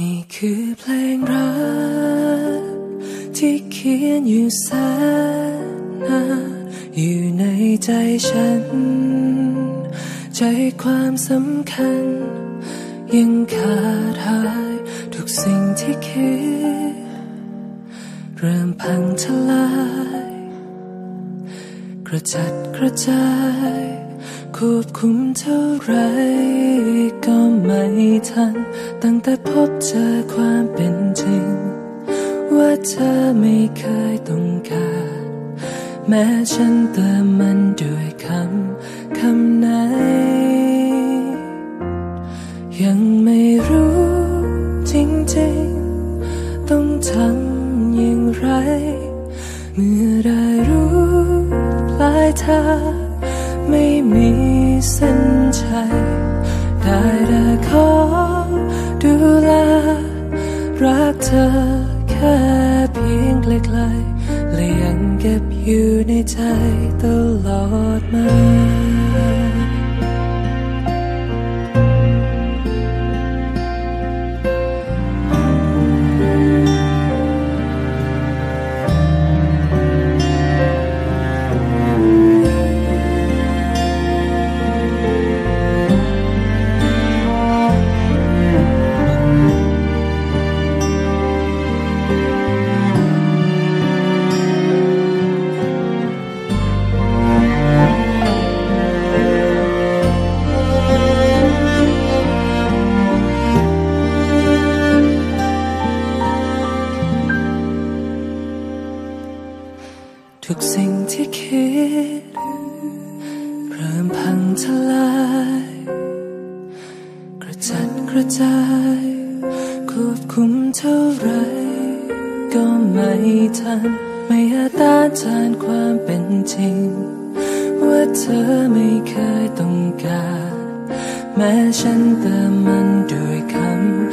นี่คือเพลงรัก ที่เขียนอยู่แสนนานอยู่ในใจฉัน ใจความสำคัญ ยังขาดหายทุกสิ่งที่คิด เริ่มพังทลาย กระจัดกระจาย ควบคุมเท่าไรก็ไม่ทัน ตั้งแต่พบเจอความเป็นจริง ว่าเธอไม่เคยต้องการ แม้ฉันเติมมันด้วยคำคำไหน ยังไม่รู้จริงๆ ต้องทำอย่างไร เมื่อได้รู้ปลายทางไม่มี เส้นชัยได้แต่ขอดูแลรักเธอแค่เพียงไกลๆและยังเก็บอยู่ในใจตลอดมา ทุกสิ่งที่คิด เริ่มพังทลาย กระจัดกระจายควบคุมเท่าไร ก็ไม่ทัน ไม่อาจต้านทานความเป็นจริง ว่าเธอไม่เคยต้องการ แม้ฉันเติมมันด้วยคำ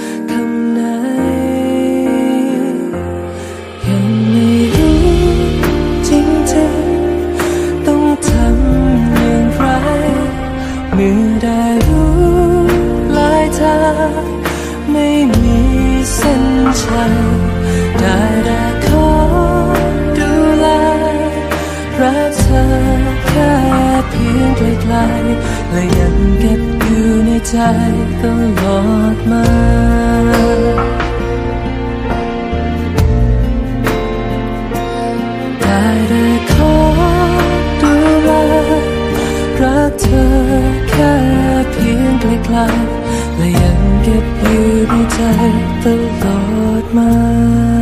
ไม่มีเส้นชัยได้แต่ขอดูแลรักเธอแค่เพียงไกลๆและยังเก็บอยู่ในใจตลอดมา อยู่ในใจตลอดมา